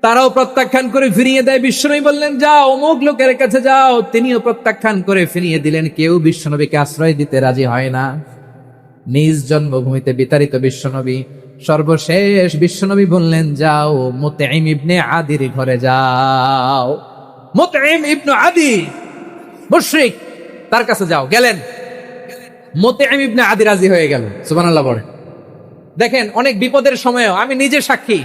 তারাও প্রত্যাখ্যান করে ফিরিয়ে দেয় বিশ্বনবী বললেন, যাও, অমুক লোকের কাছে যাও। তিনিও প্রত্যাখ্যান করে ফিরিয়ে দিলেন। কেউ বিশ্বনবীকে আশ্রয় দিতে রাজি হয় না। নিজ জন্মভূমিতে বিতাড়িত বিশ্বনবী সর্বশেষ বিশ্বনবী বললেন, যাও মোতেইম ইবনে আদির ঘরে যাও। মোতেইম ইবনে আদি, মুশরিক, তার কাছে যাও। গেলেন। মোতেইম ইবনে আদি রাজি হয়ে গেল। সুবহানাল্লাহ বলেন। দেখেন, অনেক বিপদের সময়ও আমি নিজে সাক্ষী।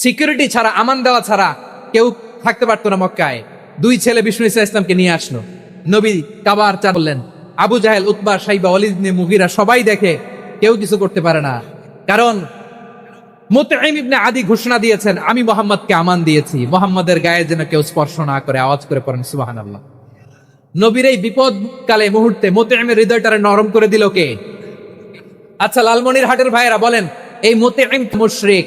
সিকিউরিটি ছাড়া, আমান দেওয়া ছাড়া কেউ থাকতে পারতো না মক্কায়। দুই ছেলে বিষ্ণু ইসা ইসলামকে নিয়ে আসলো। নবী কাবার চা বললেন, আবু জাহেল, উতবা, সাইবা অলিদ মুগিরা সবাই দেখে কেউ কিছু করতে পারে না। কারণ মুতাইম আদি ঘোষণা দিয়েছেন, আমি মোহাম্মদকে আমান দিয়েছি। মোহাম্মদের গায়ে যেন কেউ স্পর্শ না করে, আওয়াজ করে পড়েন, সুবহানাল্লাহ। নবীর এই বিপদ কালে মুহূর্তে মোতাইমের হৃদয়টারে নরম করে দিল কে? আচ্ছা লালমনির হাটের ভাইয়েরা বলেন, এই মোতাইম মুশরিক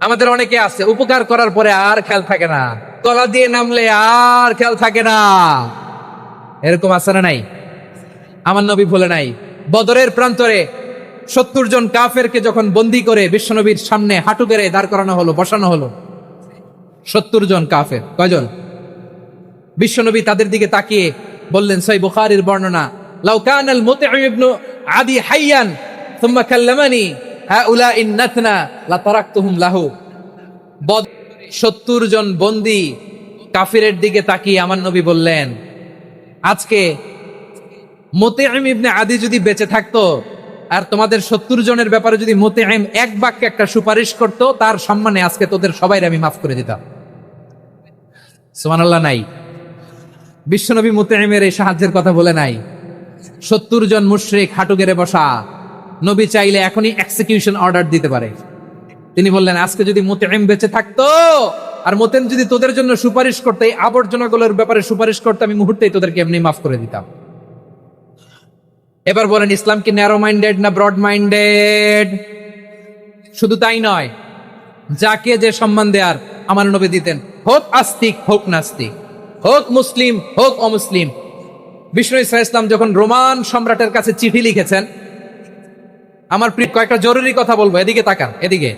আমাদের অনেকে আছে, উপকার করার পরে আর খেয়াল থাকে না। তলা দিয়ে নামলে আর খেয়াল থাকে না। এরকম আছে না নাই? আমার নবী ভুলে নাই, বদরের প্রান্তরে সত্তর জন কাফেরকে যখন বন্দি করে বিশ্বনবীর সামনে হাঁটু গেড়ে দাঁড় করানো হলো, বসানো হলো, সত্তর জন কাফের, কয়জন? বিশ্বনবী তাদের দিকে তাকিয়ে বললেন, সই বুখারির বর্ণনা, লাউ কানাল মুতঈম ইবনু আদি হাইয়ান থুম্মা কাল্লামানি হাউলা ইন্নাতনা লা তারাকতুহুম লাহু সত্তর জন বন্দি কাফিরের দিকে তাকিয়ে আমার নবী বললেন, আজকে মোতেআম ইবনে আদি যদি বেঁচে থাকতো আর তোমাদের সত্তর জনের ব্যাপারে যদি মোতেআম এক বাক্যে একটা সুপারিশ করতো, তার সম্মানে আজকে তোদের সবাই আমি মাফ করে দিতাম। সুবহানাল্লাহ নাই। বিশ্বনবী মোতেআমের এই সাহায্যের কথা বলে নাই। সত্তর জন মুশরিক হাঁটু গেড়ে বসা। নবী চাইলে এখনই এক্সিকিউশন অর্ডার দিতে পারে। তিনি বললেন, আজকে যদি মোতেম বেঁচে থাকতো, আর মোতেম যদি তোদের জন্য সুপারিশ করতে, এই আবর্জনাগুলোর ব্যাপারে সুপারিশ করতে, আমি মুহূর্তেই তোদেরকে এমনি মাফ করে দিতাম। এবার বলেন, ইসলাম কি ন্যারো মাইন্ডেড না ব্রড মাইন্ডেড শুধু তাই নয়, যাকে যে সম্মান দেয়ার আমার নবী দিতেন, হোক আস্তিক, হোক নাস্তিক, হোক মুসলিম, হোক অমুসলিম। বিষ্ণু ইসা ইসলাম যখন রোমান সম্রাটের কাছে চিঠি লিখেছেন আমার প্রিয়, কয়েকটা জরুরি কথা বলব, এদিকে তাকান, এদিকে।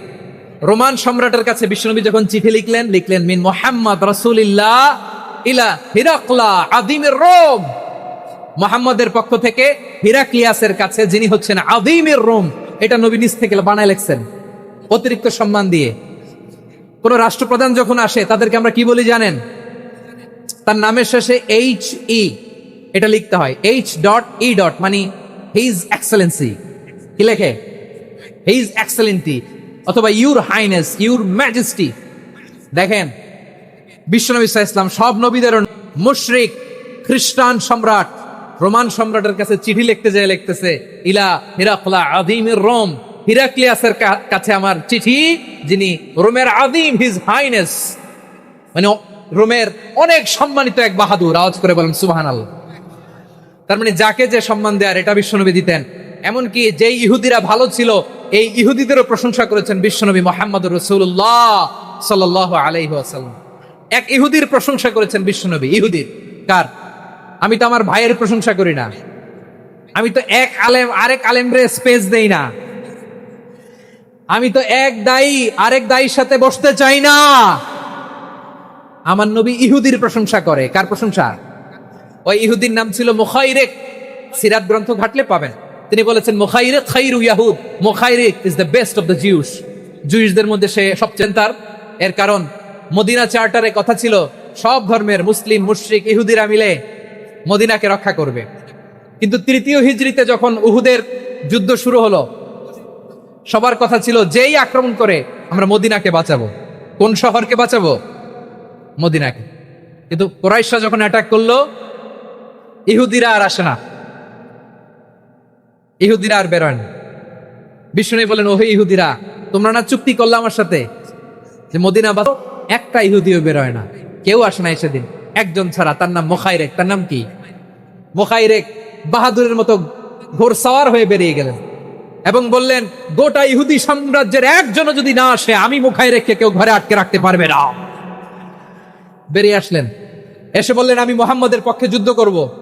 রোমান সম্রাটের কাছে বিশ্বনবী যখন চিঠি লিখলেন লিখলেন, মিন মোহাম্মদ রসুলিল্লাহ ইলা হিরাকলা আদিমের রোম। মোহাম্মদের পক্ষ থেকে হিরাক্লিয়াসের কাছে যিনি হচ্ছেন আদিমের রোম, এটা নবী নিজ থেকে বানায় লেখছেন, অতিরিক্ত সম্মান দিয়ে। কোন রাষ্ট্রপ্রধান যখন আসে, তাদেরকে আমরা কি বলি জানেন? তার নামের শেষে এইচ ই এটা লিখতে হয় এইচ ডট ই ডট মানে হিজ এক্সেলেন্সি কি লেখে? হিজ এক্সেলেন্টি অথবা ইউর হাইনেস ইউর ম্যাজেস্টি দেখেন, বিশ্বনবী ইসলাম সব নবীদের মুশরিক, খ্রিস্টান সম্রাট, রোমান সম্রাটের কাছে চিঠি লিখতে যায় লিখতেছে, ইলা হিরাকলা আদিমের রোম। হিরাক্লিয়াসের কাছে আমার চিঠি, যিনি রোমের আদিম হিজ হাইনেস মানে রোমের অনেক সম্মানিত এক বাহাদুর। আওয়াজ করে বলেন আল্লাহ তার মানে যাকে যে সম্মান দেয়ার এটা বিশ্বনবী দিতেন। এমনকি যে ইহুদিরা ভালো ছিল, এই ইহুদিদেরও প্রশংসা করেছেন বিশ্বনবী মোহাম্মদ রসুল্লাহ সাল্লাহ আলাইহি আসাল্লাম এক ইহুদির প্রশংসা করেছেন বিশ্বনবী, ইহুদির। কার? আমি তো আমার ভাইয়ের প্রশংসা করি না। আমি তো এক আলেম, আরেক আলেমরে স্পেস দেই না। আমি তো এক দায়ী, আরেক দায়ীর সাথে বসতে চাই না। আমার নবী ইহুদির প্রশংসা করে। কার প্রশংসা? ওই ইহুদির নাম ছিল মুখাইরেক। সিরাত গ্রন্থ ঘাটলে পাবেন। তিনি বলেছেন মুখাইরেক খাইরু ইয়াহুদ। Mukhairiq is the best of the Jews জুইসদের মধ্যে সে সবচেয়ে তার। এর কারণ, মদিনা চার্টারে কথা ছিল, সব ধর্মের মুসলিম, মুশরিক, ইহুদিরা মিলে মদিনাকে রক্ষা করবে। কিন্তু তৃতীয় হিজড়িতে যখন উহুদের যুদ্ধ শুরু হলো, সবার কথা ছিল, যেই আক্রমণ করে, আমরা মদিনাকে বাঁচাবো। কোন শহরকে বাঁচাবো? মদিনাকে। কিন্তু কোরাইশা যখন অ্যাটাক করল, ইহুদিরা আর আসে না। ইহুদিরা আর বেরোয় না বিষ্ণু বলেন ওহে ইহুদিরা, তোমরা না চুক্তি করলে আমার সাথে যে মদিনা বাঁচাও একটা ইহুদিও বেরোয় না। কেউ আসে না সেদিন। একজন ছাড়া, তার নাম মোখাইরেক। তার নাম কি? মোখাইরেক বাহাদুরের মতো ঘোর ঘোরসাওয়ার হয়ে বেরিয়ে গেলেন এবং বললেন, গোটা ইহুদি সাম্রাজ্যের একজনও যদি না আসে, আমি মুখাই রেখে কেউ ঘরে আটকে রাখতে পারবে না। বেরিয়ে আসলেন। এসে বললেন, আমি মোহাম্মদের পক্ষে যুদ্ধ করব।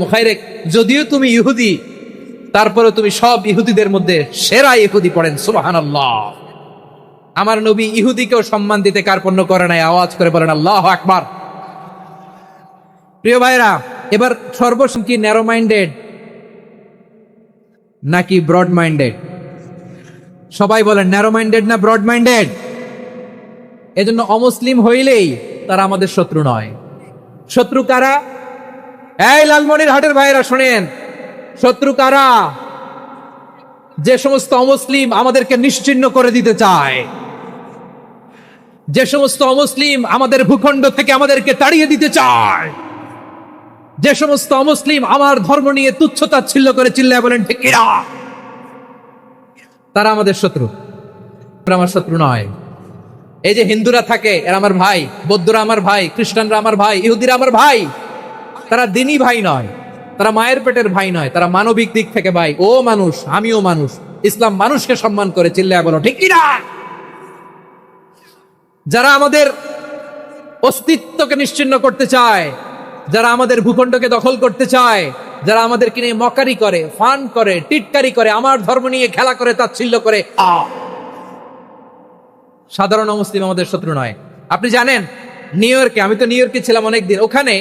মুখাইরেক, যদিও তুমি ইহুদি তারপরে তুমি সব ইহুদিদের মধ্যে সেরা ইহুদি পড়েন, সুবহানাল্লাহ। আমার নবী ইহুদিকেও সম্মান দিতে কার্পণ্য করে নাই, আওয়াজ করে বলেন, আল্লাহ আকবার। প্রিয় ভাইরা এবার সর্বসম ন্যারো মাইন্ডেড নাকি ব্রড মাইন্ডেড সবাই বলেন ন্যারো মাইন্ডেড না ব্রড মাইন্ডেড এজন্য অমুসলিম হইলেই তারা আমাদের শত্রু নয়। শত্রু কারা? এই লালমনির হাটের ভাইরা শোনেন, শত্রু কারা? যে সমস্ত অমুসলিম আমাদেরকে নিশ্চিন্ন করে দিতে চায়, যে সমস্ত অমুসলিম আমাদের ভূখণ্ড থেকে আমাদেরকে তাড়িয়ে দিতে চায়, যে সমস্ত অমুসলিম আমার ধর্ম নিয়ে তুচ্ছতাচ্ছিল্য করে চিল্লায় বলেন, ঠিক? তারা আমাদের শত্রু। আমার শত্রু নয়। এই যে হিন্দুরা থাকে, এরা আমার ভাই, বৌদ্ধরা আমার ভাই, খ্রিস্টানরা আমার ভাই, ইহুদিরা আমার ভাই তারা দিনই ভাই নয়, তারা মায়ের পেটের ভাই নয়, তারা মানবিক দিক থেকে ভাই। ও মানুষ, আমিও মানুষ। ইসলাম মানুষকে সম্মান করে, চিল্লায় বলো, ঠিক কিনা? যারা আমাদের অস্তিত্বকে নিশ্চিন্ন করতে চায়, যারা আমাদের ভূখণ্ডকে দখল করতে চায়, যারা আমাদের কিনে মকারি করে, ফান করে, টিটকারি করে, আমার ধর্ম নিয়ে খেলা করে, তাচ্ছিল্য করে! সাধারণ মুসলিম আমাদের শত্রু নয়। আপনি জানেন, নিউ ইয়র্কে, আমি তো নিউ ইয়র্কে ছিলাম অনেকদিন, ওখানে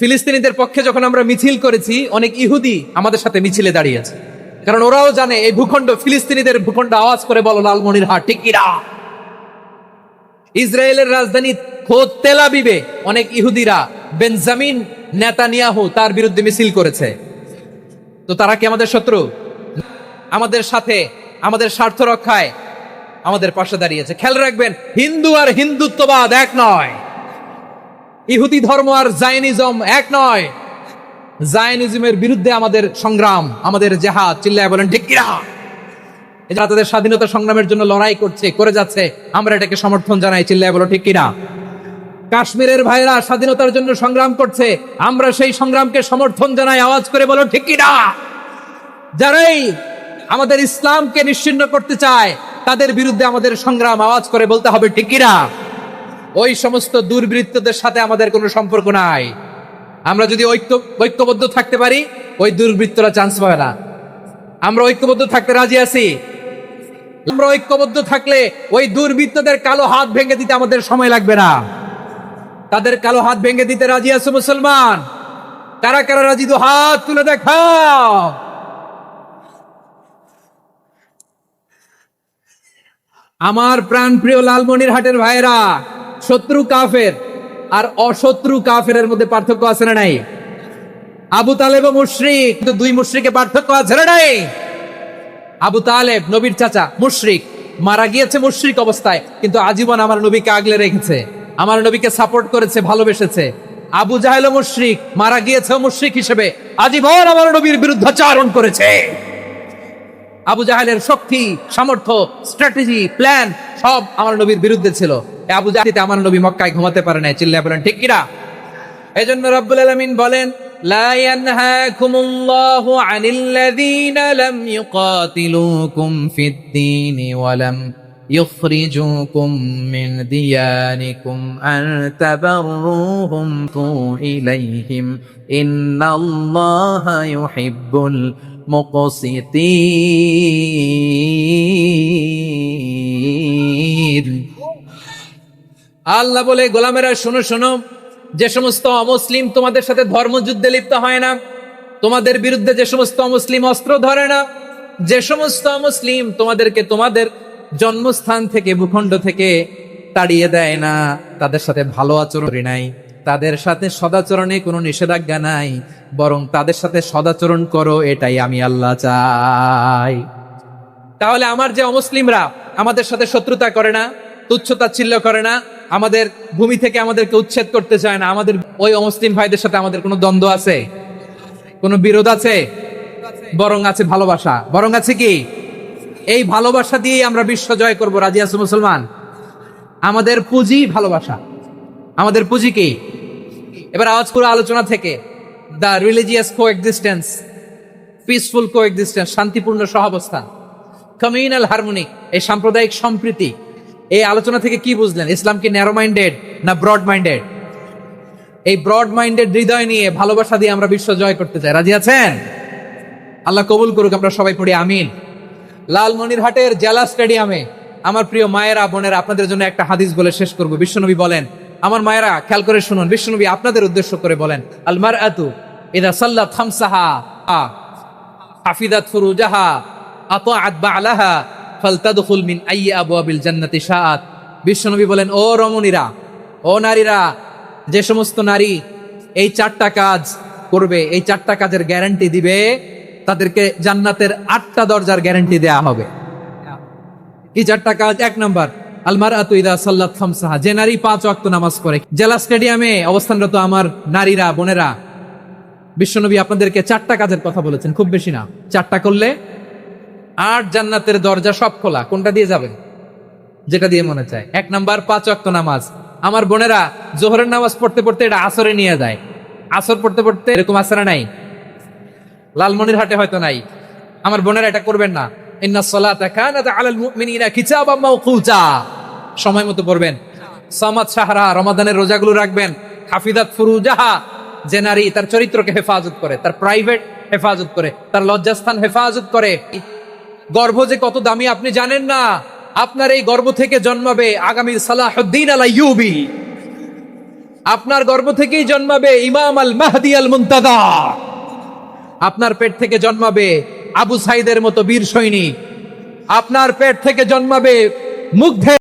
ফিলিস্তিনিদের পক্ষে যখন আমরা মিছিল করেছি, অনেক ইহুদি আমাদের সাথে মিছিলে দাঁড়িয়েছে কারণ ওরাও জানে এই ভূখণ্ড ফিলিস্তিনিদের ভূখণ্ড আওয়াজ করে বলো লালমনির হাট কিনা ইসরায়েলের রাজধানী খোদ তেলাবিবে অনেক ইহুদিরা বেনজামিন নেতানিয়াহু তার বিরুদ্ধে মিছিল করেছে। তো তারা কি আমাদের শত্রু? আমাদের সাথে, আমাদের স্বার্থ রক্ষায় আমাদের পাশে দাঁড়িয়েছে। খেয়াল রাখবেন, হিন্দু আর হিন্দুত্ববাদ এক নয়। ইহুদি ধর্ম আর জায়নিজম এক নয়। জায়নিজমের বিরুদ্ধে আমাদের সংগ্রাম, আমাদের জেহাদ, চিল্লায় বলেন, ঠিক কিনা? তাদের স্বাধীনতা সংগ্রামের জন্য লড়াই করছে, করে যাচ্ছে। আমরা এটাকে সমর্থন জানাই, চিল্লায় বলো, ঠিক কাশ্মীরের ভাইরা স্বাধীনতার জন্য সংগ্রাম করছে, আমরা সেই সংগ্রামকে সমর্থন জানাই, আওয়াজ করে বলো, ঠিক যারাই আমাদের ইসলামকে নিশ্চিন্ন করতে চায়, তাদের বিরুদ্ধে আমাদের সংগ্রাম আওয়াজ করে বলতে হবে, ঠিক কিনা? ওই সমস্ত দুর্বৃত্তদের সাথে আমাদের কোনো সম্পর্ক নাই। আমরা যদি ঐক্য, ঐক্যবদ্ধ থাকতে পারি, ওই দুর্বৃত্তরা চান্স পাবে না। আমরা ঐক্যবদ্ধ থাকতে রাজি আছি? আমরা ঐক্যবদ্ধ থাকলে ওই দুর্বৃত্তদের কালো হাত ভেঙে দিতে আমাদের সময় লাগবে না। তাদের কালো হাত ভেঙে দিতে রাজি আছে মুসলমান? কারা কারা রাজি? তো হাত তুলে দেখাও। আমার প্রাণ প্রিয় লালমনির হাটের ভাইরা শত্রু কাফের। আর অশত্রু কাফের মধ্যে পার্থক্য আছে না নাই? আবু তালেব ও মুশরিক, কিন্তু দুই মুশরিকে পার্থক্য আছে না নাই? আবু তালেব, নবীর চাচা, মুশরিক। মারা গিয়েছে মুশরিক অবস্থায়, কিন্তু আজীবন আমার নবীকে আগলে রেখেছে। আমার নবীকে সাপোর্ট করেছে, ভালোবেসেছে। আবু জাহেল মুশরিক, মারা গিয়েছে মুশরিক হিসেবে, আজীবন আমার নবীর বিরুদ্ধাচারণ করেছে। আবু জাহেলের শক্তি, সামর্থ্য স্ট্র্যাটেজি প্ল্যান সব আমার নবীর বিরুদ্ধে ছিল। আবু জাহিতে আমার নবী মক্কায় ঘুমাতে পারে না চিল্লা বলেন ঠিক কিনা এজন্য রব্বুল আলামিন বলেন لا ينهاكم الله عن الذين لم يقاتلوكم في الدين ولم يخرجوكم من دياركم أن تبروهم إليهم إن الله يحب المقسطين আল্লাহ বলে, গোলামেরা শোনো শোনো, যে সমস্ত অমুসলিম তোমাদের সাথে ধর্মযুদ্ধে লিপ্ত হয় না, তোমাদের বিরুদ্ধে যে সমস্ত অমুসলিম অস্ত্র ধরে না, যে সমস্ত অমুসলিম তোমাদেরকে তোমাদের জন্মস্থান থেকে, ভূখণ্ড থেকে তাড়িয়ে দেয় না, তাদের সাথে ভালো আচরণ নাই, তাদের সাথে সদাচরণে কোনো নিষেধাজ্ঞা নাই, বরং তাদের সাথে সদাচরণ করো, এটাই আমি আল্লাহ চাই। তাহলে আমার যে অমুসলিমরা আমাদের সাথে শত্রুতা করে না, তুচ্ছতাচ্ছিল্য করে না আমাদের ভূমি থেকে আমাদেরকে উচ্ছেদ করতে চায় না। আমাদের ওই অমুসলিম ভাইদের সাথে আমাদের কোনো দ্বন্দ্ব আছে? কোনো বিরোধ আছে? বরং আছে ভালোবাসা। বরং আছে কি? এই ভালোবাসা দিয়েই আমরা বিশ্ব জয় করব, রাজি আছো মুসলমান? আমাদের পুঁজি ভালোবাসা। আমাদের পুঁজি কি? এবার আওয়াজ করে আলোচনা থেকে the religious coexistence peaceful coexistence শান্তিপূর্ণ সহাবস্থান, কমিউনাল হারমোনি, এই সাম্প্রদায়িক সম্প্রীতি এই আলোচনা থেকে কি বুঝলেন? ইসলাম কি ন্যারো মাইন্ডেড না ব্রড মাইন্ডেড এই ব্রড মাইন্ডেড হৃদয় নিয়ে ভালোবাসা দিয়ে আমরা বিশ্ব জয় করতে চাই। রাজি আছেন? আল্লাহ কবুল করুক, আমরা সবাই পড়ি, আমিন। লালমনিরহাটের জেলা স্টেডিয়ামে আমার প্রিয় মায়েরা, বোনেরা, আপনাদের জন্য একটা হাদিস বলে শেষ করব। বিশ্বনবী বলেন, আমার মায়েরা, খেয়াল করে শুনুন, বিশ্বনবী আপনাদের উদ্দেশ্য করে বলেন আলমার আতু ইদা সাল্লাত খামসাহা, হাফিদাত ফুরুজাহা, আতাআত বালাহা ফালতাদখুল মিন আইয়ি আবওয়াবিল জান্নাতি শাআত। বিশ্বনবী বলেন, ও রমণীরা, ও নারীরা, যে সমস্ত নারী এই চারটা কাজ করবে, এই চারটা কাজের গ্যারান্টি দিবে, তাদেরকে জান্নাতের আটটা দরজার গ্যারান্টি দেয়া হবে। কি চারটা কাজ, এক নাম্বার আলমার আতুইদা সাল্লাত খামসাহা। যে নারী পাঁচ ওয়াক্ত নামাজ করে জেলা স্টেডিয়ামে অবস্থানরত আমার নারীরা, বোনেরা, বিশ্বনবী আপনাদেরকে চারটা কাজের কথা বলেছেন, খুব বেশি না। চারটা করলে আট জান্নাতের দরজা সব খোলা। কোনটা দিয়ে যাবেন? যেটা দিয়ে মনে চায়। এক নাম্বার, পাঁচ ওয়াক্ত নামাজ। আমার বোনেরা জোহরের নামাজ পড়তে পড়তে এটা আসরে নিয়ে যায়। আসর পড়তে পড়তে এরকম আসরে নাই। লালমনির হাটে হয়তো নাই। আমার বোনেরা এটা করবেন না। ইন্না সালাতা আলাল মুমিনিনা কিতাবাম মাওকুতা সময় মতো পড়বেন। সামাদ সাহারা রমাদানের রোজাগুলো রাখবেন। হাফিজাত ফুরুজাহা, যে নারী তার চরিত্রকে হেফাজত করে, তার প্রাইভেট হেফাজত করে, তার লজ্জাস্থান হেফাজত করে। গর্ভ যে কত দামি আপনি জানেন না? আপনার এই গর্ব থেকে জন্মাবে আগামী সালাহদ্দিন আলাই ইউবি আপনার গর্ব থেকেই জন্মাবে ইমাম আল মাহদি আল মুন্তাদা আপনার পেট থেকে জন্মাবে আবু সাইদের মতো বীর সৈনিক আপনার পেট থেকে জন্মাবে মুগ্ধে